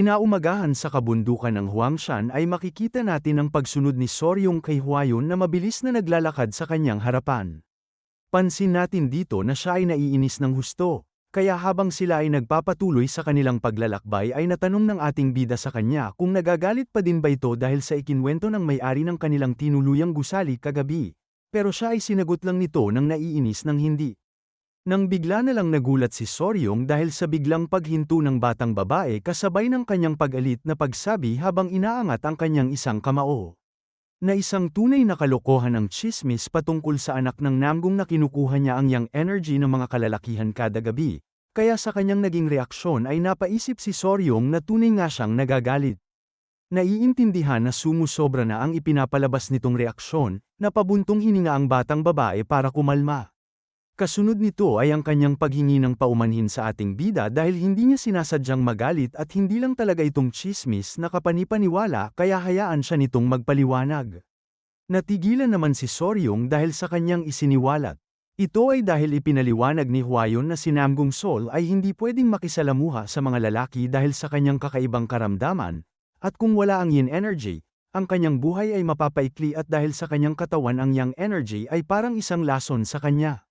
Kinaumagahan sa kabundukan ng Huangshan ay makikita natin ang pagsunod ni Soryong kay Huayon na mabilis na naglalakad sa kanyang harapan. Pansin natin dito na siya ay naiinis ng husto, kaya habang sila ay nagpapatuloy sa kanilang paglalakbay ay natanong ng ating bida sa kanya kung nagagalit pa din ba ito dahil sa ikinwento ng may-ari ng kanilang tinuluyang gusali kagabi. Pero siya ay sinagot lang nito ng naiinis ng hindi. Nang bigla na lang nagulat si Soryong dahil sa biglang paghinto ng batang babae kasabay ng kanyang pag-alit na pagsabi habang inaangat ang kanyang isang kamao. Na isang tunay na kalokohan ng chismis patungkol sa anak ng Namgong na kinukuha niya ang yang energy ng mga kalalakihan kada gabi, kaya sa kanyang naging reaksyon ay napaisip si Soryong na tunay nga siyang nagagalit. Naiintindihan na sumusobra na ang ipinapalabas nitong reaksyon, na pabuntong hininga ang batang babae para kumalma. Kasunod nito ay ang kanyang paghingi ng paumanhin sa ating bida dahil hindi niya sinasadyang magalit at hindi lang talaga itong chismis na kapanipaniwala kaya hayaan siya nitong magpaliwanag. Natigilan naman si Soryong dahil sa kanyang isiniwalat. Ito ay dahil ipinaliwanag ni Huayon na si Namgung Sol ay hindi pwedeng makisalamuha sa mga lalaki dahil sa kanyang kakaibang karamdaman, at kung wala ang yin energy, ang kanyang buhay ay mapapaikli at dahil sa kanyang katawan ang yang energy ay parang isang lason sa kanya.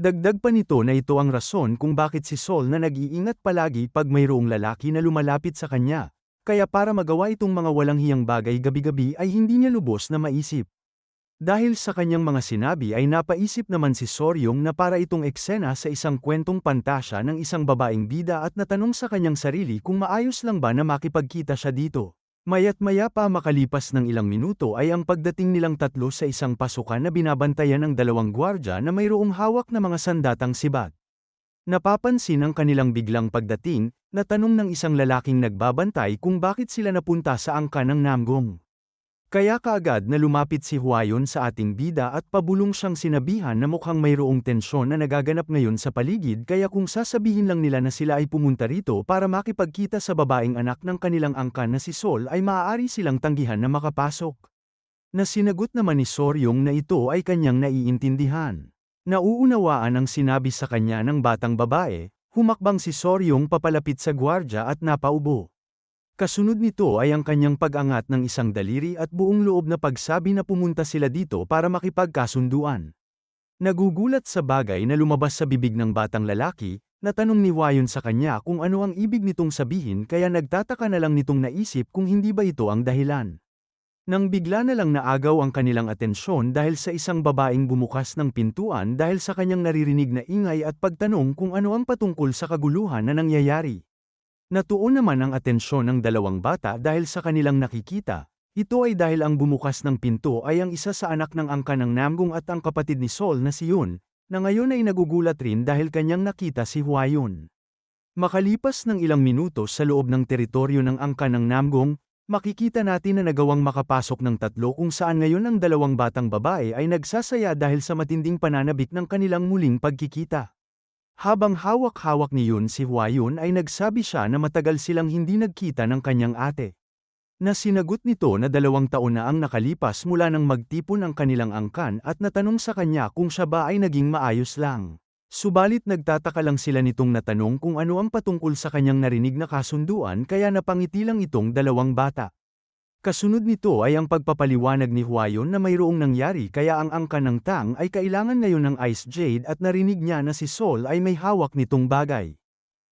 Dagdag pa nito na ito ang rason kung bakit si Sol na nag-iingat palagi pag mayroong lalaki na lumalapit sa kanya, kaya para magawa itong mga walang hiyang bagay gabi-gabi ay hindi niya lubos na maisip. Dahil sa kanyang mga sinabi ay napaisip naman si Soryong na para itong eksena sa isang kwentong pantasya ng isang babaeng bida at natanong sa kanyang sarili kung maayos lang ba na makipagkita siya dito. Mayat maya pa makalipas ng ilang minuto ay ang pagdating nilang tatlo sa isang pasukan na binabantayan ng dalawang gwardya na mayroong hawak na mga sandatang sibat. Napapansin ang kanilang biglang pagdating, na tanong ng isang lalaking nagbabantay kung bakit sila napunta sa angka ng Namgong. Kaya kaagad na lumapit si Huayon sa ating bida at pabulong siyang sinabihan na mukhang mayroong tensyon na nagaganap ngayon sa paligid kaya kung sasabihin lang nila na sila ay pumunta rito para makipagkita sa babaeng anak ng kanilang angkan na si Sol ay maaari silang tanggihan na makapasok. Na sinagot naman ni Soryong na ito ay kanyang naiintindihan. Nauunawaan ang sinabi sa kanya ng batang babae, humakbang si Soryong papalapit sa gwardya at napaubo. Kasunod nito ay ang kanyang pag-angat ng isang daliri at buong loob na pagsabi na pumunta sila dito para makipagkasunduan. Nagugulat sa bagay na lumabas sa bibig ng batang lalaki, natanong ni Wayon sa kanya kung ano ang ibig nitong sabihin kaya nagtataka na lang nitong naisip kung hindi ba ito ang dahilan. Nang bigla na lang naagaw ang kanilang atensyon dahil sa isang babaeng bumukas ng pintuan dahil sa kanyang naririnig na ingay at pagtanong kung ano ang patungkol sa kaguluhan na nangyayari. Natuon naman ang atensyon ng dalawang bata dahil sa kanilang nakikita. Ito ay dahil ang bumukas ng pinto ay ang isa sa anak ng angka ng Namgung at ang kapatid ni Sol na si Yun, na ngayon ay nagugulat rin dahil kanyang nakita si Huayun. Makalipas ng ilang minuto sa loob ng teritoryo ng angka ng Namgung, makikita natin na nagawang makapasok ng tatlo kung saan ngayon ang dalawang batang babae ay nagsasaya dahil sa matinding pananabik ng kanilang muling pagkikita. Habang hawak-hawak ni Yun si Huayun ay nagsabi siya na matagal silang hindi nagkita ng kanyang ate. Na sinagot nito na dalawang taon na ang nakalipas mula nang magtipon ang kanilang angkan at natanong sa kanya kung siya ba ay naging maayos lang. Subalit nagtataka lang sila nitong natanong kung ano ang patungkol sa kanyang narinig na kasunduan kaya napangiti lang itong dalawang bata. Kasunod nito ay ang pagpapaliwanag ni Huayon na mayroong nangyari kaya ang angka ng Tang ay kailangan ngayon ng Ice Jade at narinig niya na si Sol ay may hawak nitong bagay.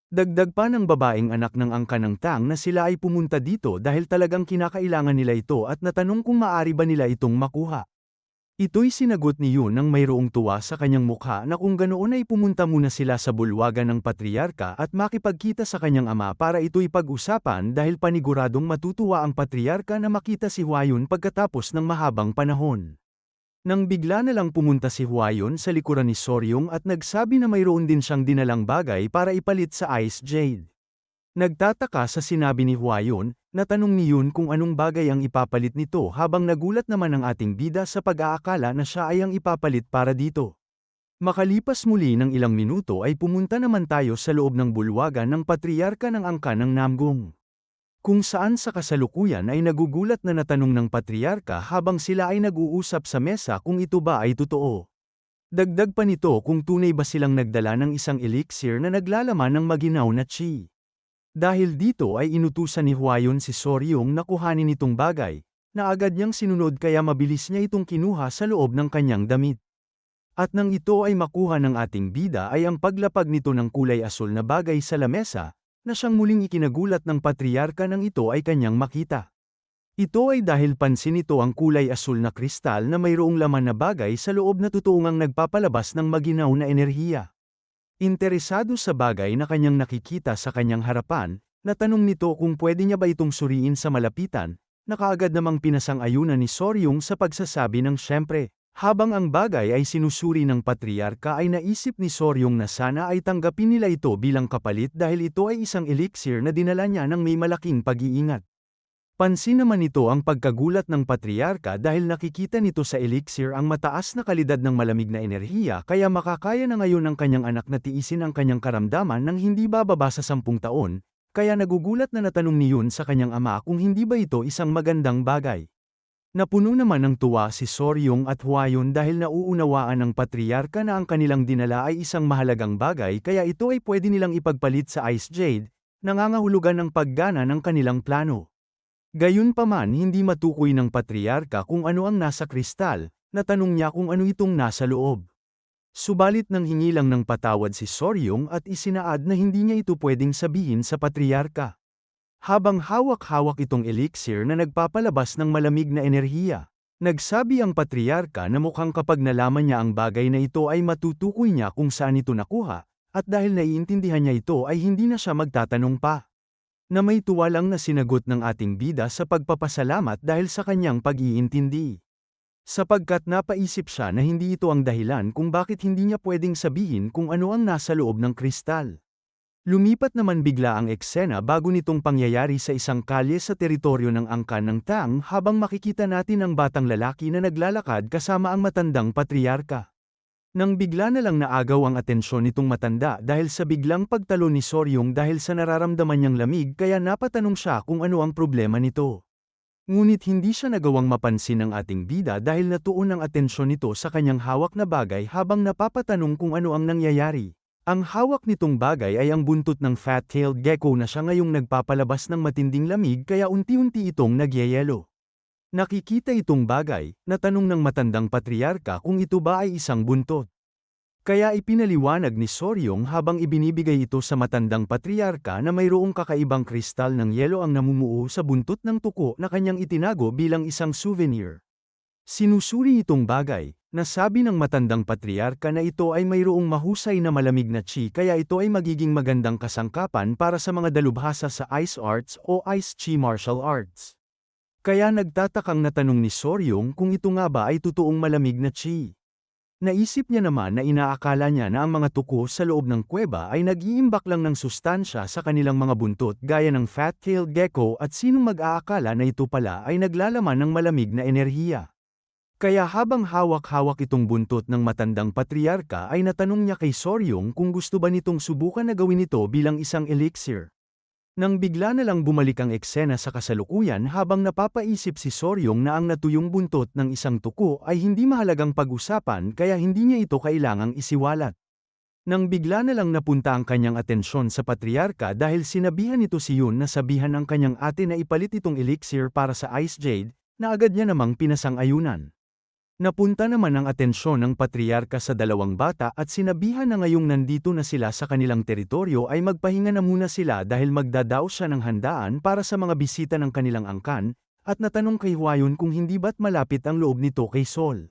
Dagdag pa ng babaeng anak ng angka ng Tang na sila ay pumunta dito dahil talagang kinakailangan nila ito at natanong kung maari ba nila itong makuha. Ito'y sinagot ni Yun nang mayroong tuwa sa kanyang mukha na kung ganoon ay pumunta muna sila sa bulwagan ng patriarka at makipagkita sa kanyang ama para ito'y pag-usapan dahil paniguradong matutuwa ang patriarka na makita si Huayun pagkatapos ng mahabang panahon. Nang bigla na lang pumunta si Huayun sa likuran ni Soryong at nagsabi na mayroon din siyang dinalang bagay para ipalit sa Ice Jade. Nagtataka sa sinabi ni Huayon, natanong ni Yun kung anong bagay ang ipapalit nito habang nagulat naman ang ating bida sa pag-aakala na siya ay ang ipapalit para dito. Makalipas muli ng ilang minuto ay pumunta naman tayo sa loob ng bulwagan ng patriarka ng angka ng Namgung. Kung saan sa kasalukuyan ay nagugulat na natanong ng patriarka habang sila ay nag-uusap sa mesa kung ito ba ay totoo. Dagdag pa nito kung tunay ba silang nagdala ng isang elixir na naglalaman ng maginaw na chi. Dahil dito ay inutusan ni Huayon si Soryong na kuhanin itong bagay, na agad niyang sinunod kaya mabilis niya itong kinuha sa loob ng kanyang damit. At nang ito ay makuha ng ating bida ay ang paglapag nito ng kulay asul na bagay sa lamesa, na siyang muling ikinagulat ng patriarka nang ito ay kanyang makita. Ito ay dahil pansin nito ang kulay asul na kristal na mayroong laman na bagay sa loob na totoong nagpapalabas ng maginaw na enerhiya. Interesado sa bagay na kanyang nakikita sa kanyang harapan, natanong nito kung pwede niya ba itong suriin sa malapitan, na kaagad namang pinasang-ayunan ni Soryong sa pagsasabi ng syempre. Habang ang bagay ay sinusuri ng patriarka ay naisip ni Soryong na sana ay tanggapin nila ito bilang kapalit dahil ito ay isang elixir na dinala niya ng may malaking pag-iingat. Pansin naman ito ang pagkagulat ng patriarka dahil nakikita nito sa elixir ang mataas na kalidad ng malamig na enerhiya kaya makakaya na ngayon ng kanyang anak na tiisin ang kanyang karamdaman ng hindi bababa sa sampung taon, kaya nagugulat na natanong ni Yun sa kanyang ama kung hindi ba ito isang magandang bagay. Napuno naman ng tuwa si Soryong at Huayon dahil nauunawaan ng patriarka na ang kanilang dinala ay isang mahalagang bagay kaya ito ay pwede nilang ipagpalit sa Ice Jade, nangangahulugan ng paggana ng kanilang plano. Gayunpaman hindi matukoy ng patriarka kung ano ang nasa kristal, natanong niya kung ano itong nasa loob. Subalit nang hingi lang ng patawad si Soryong at isinaad na hindi niya ito pwedeng sabihin sa patriarka. Habang hawak-hawak itong elixir na nagpapalabas ng malamig na enerhiya, nagsabi ang patriarka na mukhang kapag nalaman niya ang bagay na ito ay matutukoy niya kung saan ito nakuha, at dahil naiintindihan niya ito ay hindi na siya magtatanong pa. Na may tuwalang na sinagot ng ating bida sa pagpapasalamat dahil sa kanyang pag-iintindi. Sapagkat napaisip siya na hindi ito ang dahilan kung bakit hindi niya pwedeng sabihin kung ano ang nasa loob ng kristal. Lumipat naman bigla ang eksena bago nitong pangyayari sa isang kalye sa teritoryo ng angkan ng Tang habang makikita natin ang batang lalaki na naglalakad kasama ang matandang patriarka. Nang bigla na lang naagaw ang atensyon nitong matanda dahil sa biglang pagtalo ni Soryong dahil sa nararamdaman niyang lamig kaya napatanong siya kung ano ang problema nito. Ngunit hindi siya nagawang mapansin ng ating bida dahil natuon ang atensyon nito sa kanyang hawak na bagay habang napapatanong kung ano ang nangyayari. Ang hawak nitong bagay ay ang buntot ng fat-tailed gecko na siya ngayong nagpapalabas ng matinding lamig kaya unti-unti itong nagyayelo. Nakikita itong bagay, natanong ng matandang patriarka kung ito ba ay isang buntot. Kaya ipinaliwanag ni Soryong habang ibinibigay ito sa matandang patriarka na mayroong kakaibang kristal ng yelo ang namumuo sa buntot ng tuko na kanyang itinago bilang isang souvenir. Sinusuri itong bagay, nasabi ng matandang patriarka na ito ay mayroong mahusay na malamig na chi kaya ito ay magiging magandang kasangkapan para sa mga dalubhasa sa ice arts o ice chi martial arts. Kaya nagtatakang natanong ni Soryong kung ito nga ba ay totoong malamig na chi. Naisip niya naman na inaakala niya na ang mga tuko sa loob ng kuweba ay nag-iimbak lang ng sustansya sa kanilang mga buntot gaya ng fat-tailed gecko at sinong mag-aakala na ito pala ay naglalaman ng malamig na enerhiya. Kaya habang hawak-hawak itong buntot ng matandang patriarka ay natanong niya kay Soryong kung gusto ba nitong subukan na gawin ito bilang isang elixir. Nang bigla na lang bumalik ang eksena sa kasalukuyan habang napapaisip si Soryong na ang natuyong buntot ng isang tuko ay hindi mahalagang pag-usapan kaya hindi niya ito kailangang isiwalat. Nang bigla na lang napunta ang kanyang atensyon sa patriarka dahil sinabihan nito si Yun na sabihan ang kanyang ate na ipalit itong elixir para sa Ice Jade, na agad niya namang pinasang-ayunan. Napunta naman ang atensyon ng patriarka sa dalawang bata at sinabihan na ngayong nandito na sila sa kanilang teritoryo ay magpahinga na muna sila dahil magdadao siya ng handaan para sa mga bisita ng kanilang angkan, at natanong kay Huayon kung hindi ba't malapit ang loob nito kay Sol.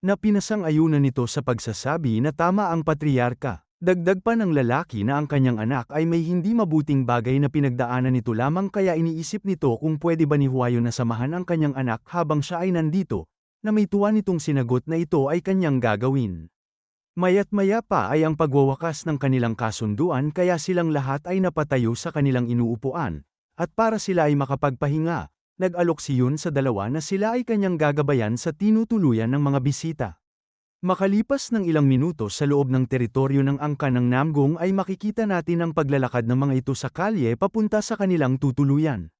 Na pinasang-ayunan nito sa pagsasabi na tama ang patriarka. Dagdag pa ng lalaki na ang kanyang anak ay may hindi mabuting bagay na pinagdaanan nito lamang kaya iniisip nito kung pwede ba ni Huayon na samahan ang kanyang anak habang siya ay nandito, na may tuwa nitong sinagot na ito ay kanyang gagawin. Mayat maya pa ay ang pagwawakas ng kanilang kasunduan kaya silang lahat ay napatayo sa kanilang inuupuan, at para sila ay makapagpahinga, nag-alok si Yun sa dalawa na sila ay kanyang gagabayan sa tinutuluyan ng mga bisita. Makalipas ng ilang minuto sa loob ng teritoryo ng angka ng Namgong ay makikita natin ang paglalakad ng mga ito sa kalye papunta sa kanilang tutuluyan.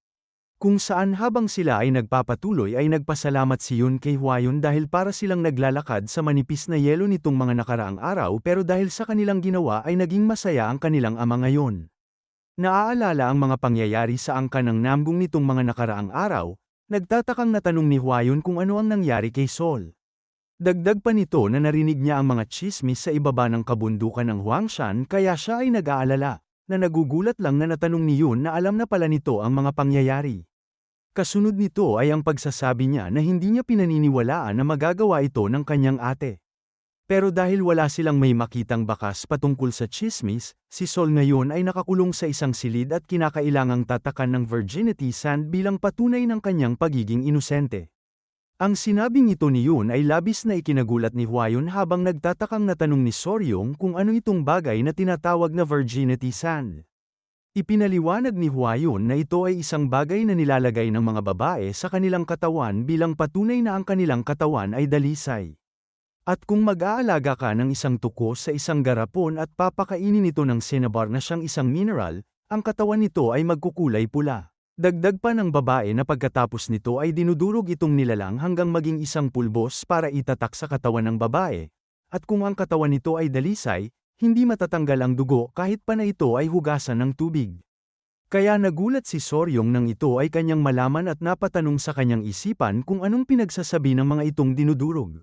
Kung saan habang sila ay nagpapatuloy ay nagpasalamat si Yun kay Huayon dahil para silang naglalakad sa manipis na yelo nitong mga nakaraang araw pero dahil sa kanilang ginawa ay naging masaya ang kanilang ama ngayon. Naaalala ang mga pangyayari sa angka ng Namgung nitong mga nakaraang araw, nagtatakang natanong ni Huayon kung ano ang nangyari kay Sol. Dagdag pa nito na narinig niya ang mga chismis sa ibaba ng kabundukan ng Huangshan kaya siya ay nag-aalala, na nagugulat lang na natanong ni Yun na alam na pala nito ang mga pangyayari. Kasunod nito ay ang pagsasabi niya na hindi niya pinaniniwalaan na magagawa ito ng kanyang ate. Pero dahil wala silang may makitang bakas patungkol sa chismis, si Sol ngayon ay nakakulong sa isang silid at kinakailangang tatakan ng virginity sand bilang patunay ng kanyang pagiging inosente. Ang sinabing ito ni Yun ay labis na ikinagulat ni Huayon habang nagtatakang natanong ni Soryong kung ano itong bagay na tinatawag na virginity sand. Ipinaliwanag ni Huayon na ito ay isang bagay na nilalagay ng mga babae sa kanilang katawan bilang patunay na ang kanilang katawan ay dalisay. At kung mag-aalaga ka ng isang tuko sa isang garapon at papakainin ito ng cinnabar na siyang isang mineral, ang katawan nito ay magkukulay pula. Dagdag pa ng babae na pagkatapos nito ay dinudurog itong nilalang hanggang maging isang pulbos para itatak sa katawan ng babae. At kung ang katawan nito ay dalisay, hindi matatanggal ang dugo kahit pa na ito ay hugasan ng tubig. Kaya nagulat si Soryong nang ito ay kanyang malaman at napatanong sa kanyang isipan kung anong pinagsasabi ng mga itong dinudurog.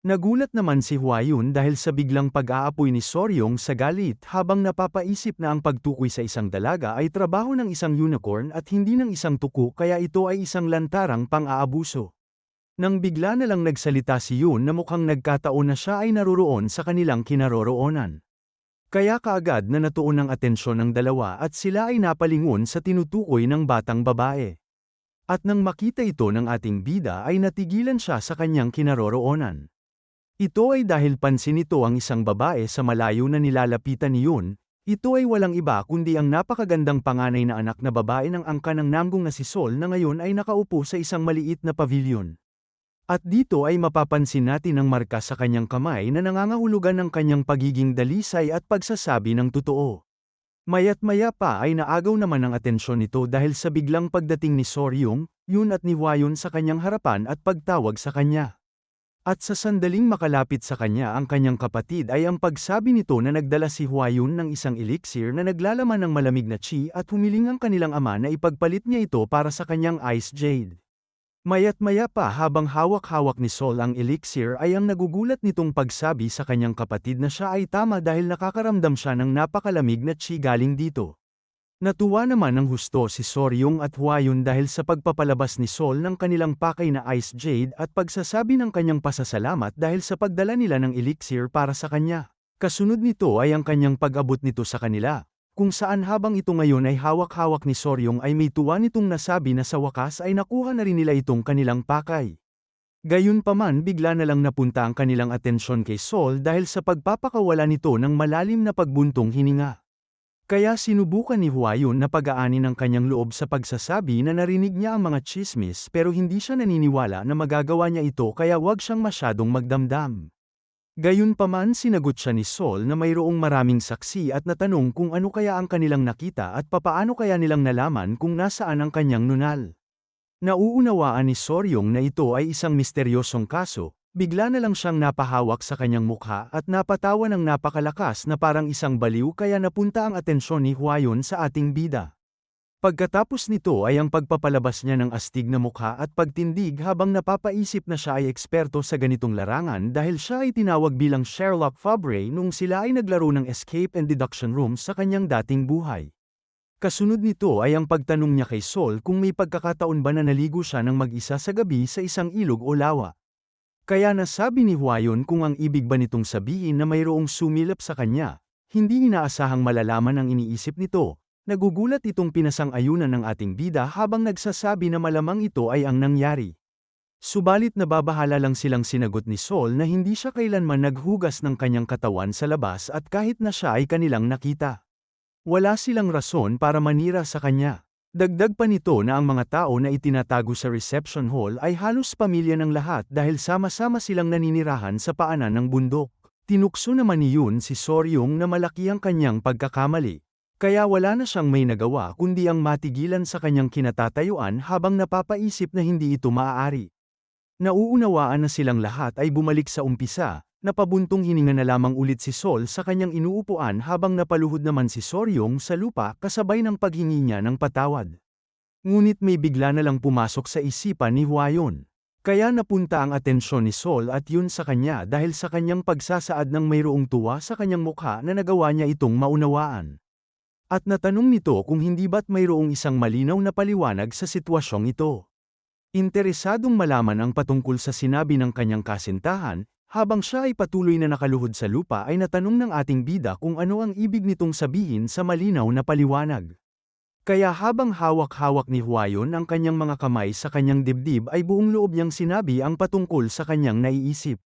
Nagulat naman si Huayun dahil sa biglang pag-aapoy ni Soryong sa galit habang napapaisip na ang pagtukoy sa isang dalaga ay trabaho ng isang unicorn at hindi ng isang tuko kaya ito ay isang lantarang pang-aabuso. Nang bigla na lang nagsalita si Yun na mukhang nagkataon na siya ay naroroon sa kanilang kinaroroonan. Kaya kaagad na natuon ang atensyon ng dalawa at sila ay napalingon sa tinutukoy ng batang babae. At nang makita ito ng ating bida ay natigilan siya sa kanyang kinaroroonan. Ito ay dahil pansin nito ang isang babae sa malayo na nilalapitan ni Yun, ito ay walang iba kundi ang napakagandang panganay na anak na babae ng angka ng namgong na si Sol na ngayon ay nakaupo sa isang maliit na pavilion. At dito ay mapapansin natin ang marka sa kanyang kamay na nangangahulugan ng kanyang pagiging dalisay at pagsasabi ng totoo. Mayat maya pa ay naagaw naman ang atensyon nito dahil sa biglang pagdating ni Soryong, Yun at ni Hwayon sa kanyang harapan at pagtawag sa kanya. At sa sandaling makalapit sa kanya ang kanyang kapatid ay ang pagsabi nito na nagdala si Huayun ng isang elixir na naglalaman ng malamig na chi at humiling ang kanilang ama na ipagpalit niya ito para sa kanyang ice jade. Mayat maya pa habang hawak-hawak ni Sol ang elixir ay ang nagugulat nitong pagsabi sa kanyang kapatid na siya ay tama dahil nakakaramdam siya ng napakalamig na chi galing dito. Natuwa naman ng husto si Soryong at Huayun dahil sa pagpapalabas ni Sol ng kanilang pakay na Ice Jade at pagsasabi ng kanyang pasasalamat dahil sa pagdala nila ng elixir para sa kanya. Kasunod nito ay ang kanyang pag-abot nito sa kanila, kung saan habang ito ngayon ay hawak-hawak ni Soryong ay may tuwa nitong nasabi na sa wakas ay nakuha na rin nila itong kanilang pakay. Gayunpaman bigla na lang napunta ang kanilang atensyon kay Sol dahil sa pagpapakawala nito ng malalim na pagbuntong hininga. Kaya sinubukan ni Huayun na pag-aani ng kanyang loob sa pagsasabi na narinig niya ang mga chismis pero hindi siya naniniwala na magagawa niya ito kaya wag siyang masyadong magdamdam. Gayunpaman sinagot siya ni Sol na mayroong maraming saksi at natanong kung ano kaya ang kanilang nakita at papaano kaya nilang nalaman kung nasaan ang kanyang nunal. Nauunawaan ni Soryong na ito ay isang misteryosong kaso, Bigla na lang siyang napahawak sa kanyang mukha at napatawa ng napakalakas na parang isang baliw kaya napunta ang atensyon ni Huayon sa ating bida. Pagkatapos nito ay ang pagpapalabas niya ng astig na mukha at pagtindig habang napapaisip na siya ay eksperto sa ganitong larangan dahil siya ay tinawag bilang Sherlock Fabre nung sila ay naglaro ng escape and deduction room sa kanyang dating buhay. Kasunod nito ay ang pagtanong niya kay Sol kung may pagkakataon ba na naligo siya ng mag-isa sa gabi sa isang ilog o lawa. Kaya nasabi ni Huayon kung ang ibig ba nitong sabihin na mayroong sumilap sa kanya, hindi inaasahang malalaman ang iniisip nito, nagugulat itong pinasang-ayunan ng ating bida habang nagsasabi na malamang ito ay ang nangyari. Subalit nababahala lang silang sinagot ni Sol na hindi siya kailanman naghugas ng kanyang katawan sa labas at kahit na siya ay kanilang nakita. Wala silang rason para manira sa kanya. Dagdag pa nito na ang mga tao na itinatago sa reception hall ay halos pamilya ng lahat dahil sama-sama silang naninirahan sa paanan ng bundok. Tinukso naman ni Yun si Soryong na malaki ang kanyang pagkakamali. Kaya wala na siyang may nagawa kundi ang matigilan sa kanyang kinatatayuan habang napapaisip na hindi ito maaari. Nauunawaan na silang lahat ay bumalik sa umpisa, Napabuntong hininga na lamang ulit si Sol sa kanyang inuupuan habang napaluhod naman si Soryong sa lupa kasabay ng paghingi niya ng patawad. Ngunit may bigla na lang pumasok sa isipan ni Huayon. Kaya napunta ang atensyon ni Sol at yun sa kanya dahil sa kanyang pagsasaad ng mayroong tuwa sa kanyang mukha na nagawa niya itong maunawaan. At natanong nito kung hindi ba't mayroong isang malinaw na paliwanag sa sitwasyong ito. Interesadong malaman ang patungkol sa sinabi ng kanyang kasintahan, habang siya ay patuloy na nakaluhod sa lupa ay natanong ng ating bida kung ano ang ibig nitong sabihin sa malinaw na paliwanag. Kaya habang hawak-hawak ni Huayon ang kanyang mga kamay sa kanyang dibdib ay buong loob niyang sinabi ang patungkol sa kanyang naiisip.